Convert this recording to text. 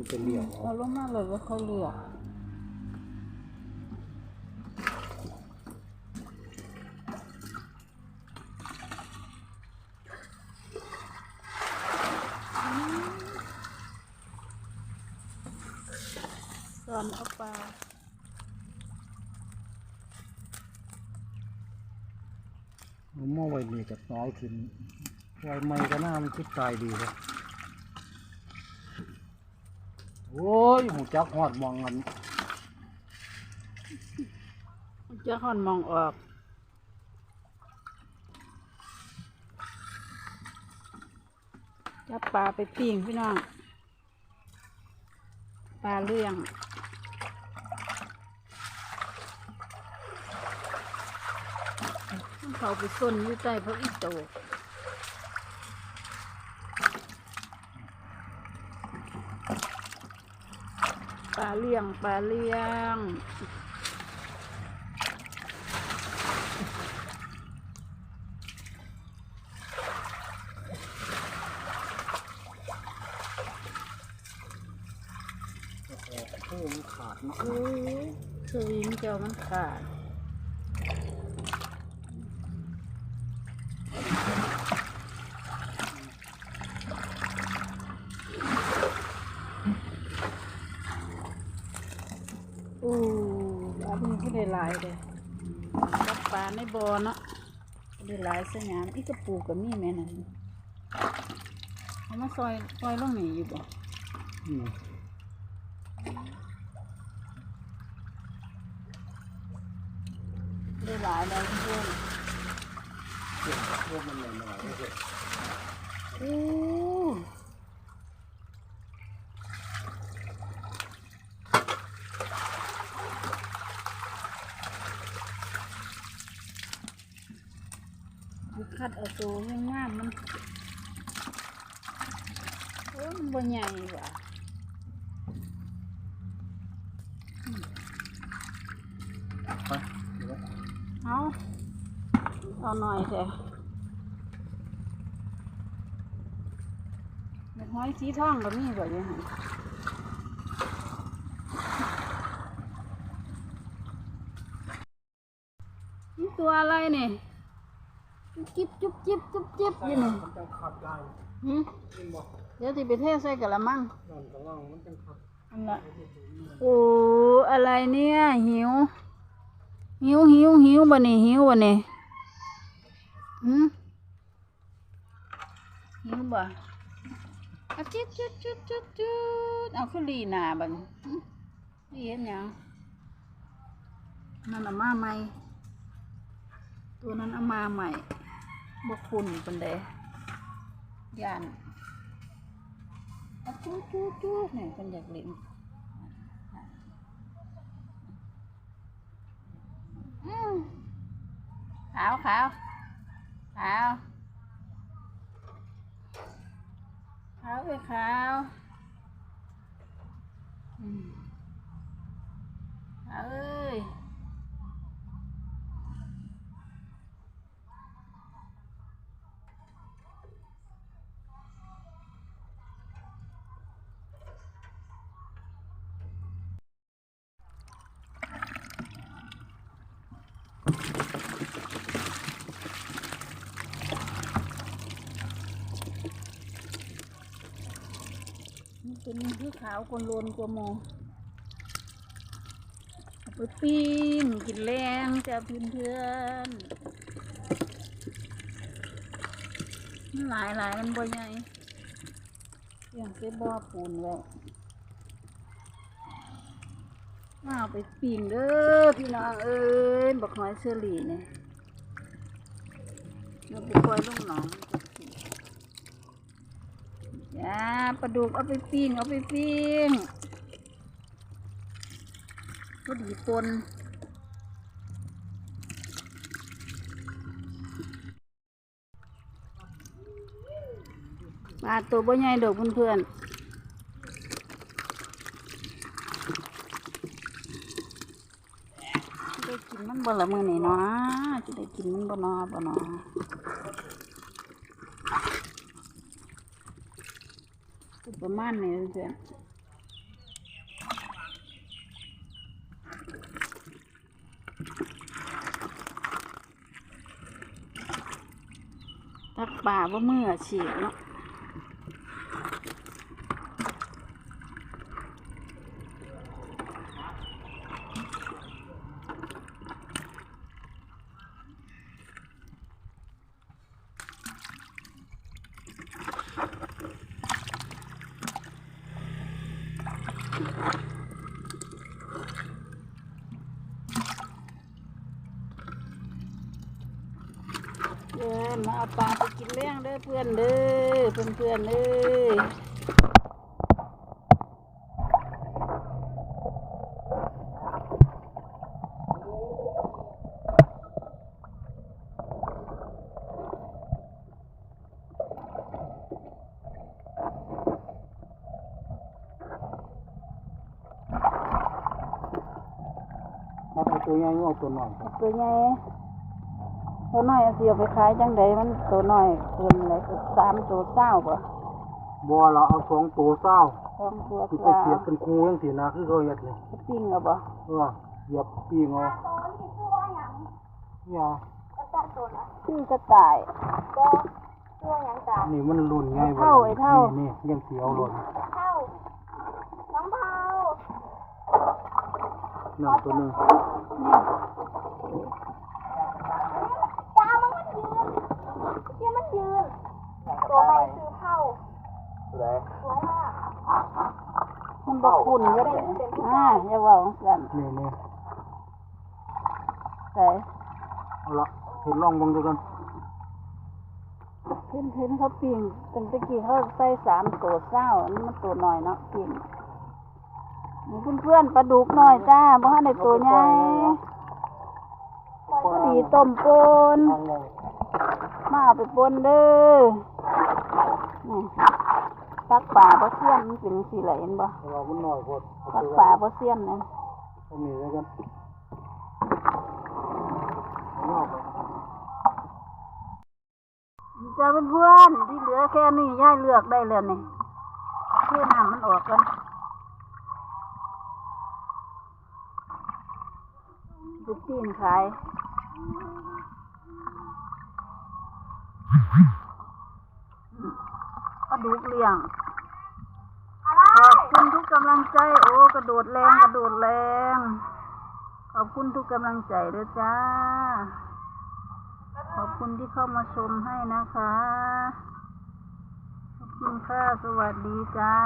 มันเป็นเหลี่ยมเอาลงมาเลยว่าเขาเลือกสอนเอาปลาเอาหม้อไว้นี่กับน้อยขึ้นไว้ไม่ก็น่ามันคิดตายดีเลย โอ้ยหูจักหอดมองกันจะหอนมองออก จับปลาไปปิ้งพี่น้อง ปลาเลี้ยงเขาไปส้นอยู่ใต้พระอิโตกปลา เลี้ยงปลาเลี้ยงเพิ่มขาดเนาะโอ้ยสวิงเจ้ามันขาด โอ้ปลาเพิ่งก็ ได้หลายเลยจับปลาในบ่อเนาะก็ได้หลายสยามอีกกระปูกับมีแม่นั่นเอามาซอยซอยลงนี่อยู่บ่ได้หลายแล้วเพื่อนพวกมันหน่อยๆโอ้ คัดเอาตัวงงามมันโอ้มันบ่ใหญ่ว่ะเอาเอาหน่อยเถอะเด็กน้อยสีทองก็มีบ่ยังไงตัวอะไรเนี่ย จิ๊บจุ๊บจิ๊บจุ๊บจิ๊บอยู่นี่มันจะขัดได้หืมขึ้นบอกเดี๋ยวที่ไปเทใส่กระมังนั่นกำลังมันจะขัดอันละโอ้อะไรเนี่ย หิว หิวหิวหิวบ่นี่หิวบ่นี่หืมหิวบ่อะจุดจุดจุดจุดจุดเอาขึ้นลีหนาบัดนหืมนี่เห็นหยังนั่นเอามาใหม่ ตัวนั้นเอามาใหม่ บ่คุณเป็นเดย่านจุดจุดจุดนี่ยเป็นอยากเล่นขาวขาวขาวขาวไปขาวขาวเอ้ย เป็นที่ขาวคนโลนกว่าโมเอาไปปิ้งกินแรงจ้าเพื่อนเพื่อนหลายหลายมันบ่ใหญ่เลี้ยงเส้บ่อปูนไว้มาเอาไปปิ้งเด้อพี่น้องเอ้ยบักหอยเชอรี่เนี่ยเราไปปล่อยลงหนอง จ้าปลาดุกเอาไปปิ้งเอาไปปิ้งพอดีปนมาตัวบ่ใหญ่ดอกเพื่อนๆจะได้กินมันบ่ละมือนี่เนาะจะได้กินมันบ่นอบ่นอ ประมาณนี้เพื่อนตักปลาว่าเมื่อฉีกเนาะ เอาปลาไปกินเลี้ยงเด้อเพื่อนเด้อเพื่อนเพื่อนเด้อเอาตัวใหญ่เอาตัวน้อยครับตัวใหญ่ ตัวน้อยเอาสิเอาไปขายจังใดมันตัวน้อยเกินเลยคือสามตัวเศร้าป่ะบัวเราเอาสองตัวเศร้าสองตัวที่กไปว่าเสียบเป็นครูจังซี่นะคือเขาเฮ็ดนี่ปิ้งเอาบ่เออเหยียบปีงเอาอย่าชื่อกระต่ายนี่มันรุ่นไงไอ้เท่าไอ้เท่านี่นี่ยังเสียวหล่นนั่นตัวหนึงเนี่ยตามันมันยืนที่มันยืน ตัวใหม่คือเท่าสวยมากมันบ่คุ้นก็ได้อ่าอย่าว้าสั่นนี่นี่ใส่เอาละเห็นลองบังดูกันเพิ่นเพิ่นเขาปิ้งตั้งแต่กี้เขาใส่สามตัวเศร้าอันนี้มันตัวหน้อยเนาะปิ้งนี่เพื่อนปลาดุกหน้อยจ้าบ่ทันได้ตัวใหญ่ดีต้มปนมาเอาไปปนเด้อ นี่ตักป่าบ่เสียนมันเป็นสิไหลเห็นบ่แต่ว่ามันน้อยโพดเอตักไปป่าบ่เสียนนั่นเอานี่แล้วกันเอาไปจะเป็นเพื่อนที่เหลือแค่นี้ย่ายเลือกได้เลยนี่เพื่อน้ำมันออกกันจะปีนขายปลา ดุกเลี้ยงอะไรขอบคุณทุกกำลังใจ โอ้กระโดดแรงกระโดดแรง ขอบคุณทุกกำลังใจด้วยจ้า ขอบคุณที่เข้ามาชมให้นะคะ ขอบคุณค่ะ สวัสดีจ้า